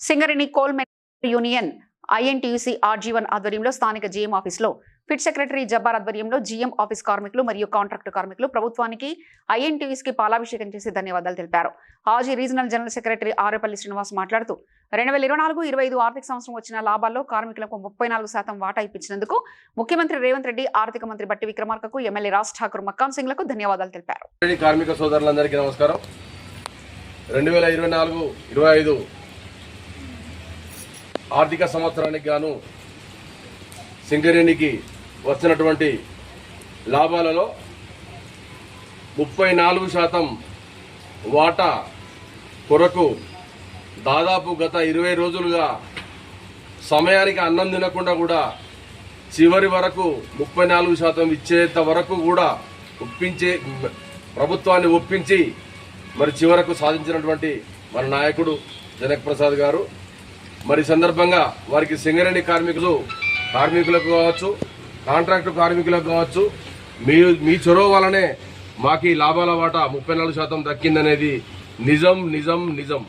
Singareni coal union INTUC RG one ఆధ్వర్యంలో స్థానిక GM ఆఫీస్లో ఫిట్ సెక్రటరీ జబ్బార్ ఆధ్వర్యంలో జీఎం ఆఫీస్ కార్మికులు మరియు కాంట్రాక్టు కార్మికులు ప్రభుత్వానికి ఐఎన్టీయూసీకి పాలాభిషేకం చేసి ధన్యవాదాలు తెలిపారు. Aussie regional general secretary Arepalli Srinivas మాట్లాడుతూ రెండు వేల ఇరవై నాలుగు ఇరవై ఐదు ఆర్థిక సంవత్సరం వచ్చిన లాభాల్లో కార్మికులకు ముప్పై నాలుగు శాతం వాటా ఇప్పించినందుకు ముఖ్యమంత్రి రేవంత్ రెడ్డి ఆర్థిక మంత్రి బట్టి విక్రమార్కకు ఎమ్మెల్యే రాజ్ ఠాకూర్ మక్కాన్ సింగ్లకు ధన్యవాదాలు తెలిపారు. కార్మిక సోదరులందరికీ నమస్కారం. రెండు వేల ఇరవై నాలుగు ఇరవై ఐదు ఆర్థిక సంవత్సరానికి గాను సింగరేణికి వచ్చినటువంటి లాభాలలో ముప్పై నాలుగు శాతం వాటా కొరకు దాదాపు గత ఇరవై రోజులుగా సమయానికి అన్నం తినకుండా కూడా చివరి వరకు ముప్పై నాలుగు శాతం ఇచ్చేంత వరకు కూడా ఒప్పించే ప్రభుత్వాన్ని ఒప్పించి మరి చివరకు సాధించినటువంటి మన నాయకుడు జనక్ ప్రసాద్ గారు. మరి సందర్భంగా వారికి సింగరేణి కార్మికులు కార్మికులకు కావచ్చు కాంట్రాక్టు కార్మికులకు కావచ్చు మీ మీ చొరవ వలనే మాకు ఈ లాభాల వాటా ముప్పై నాలుగు శాతం దక్కిందనేది నిజం నిజం నిజం.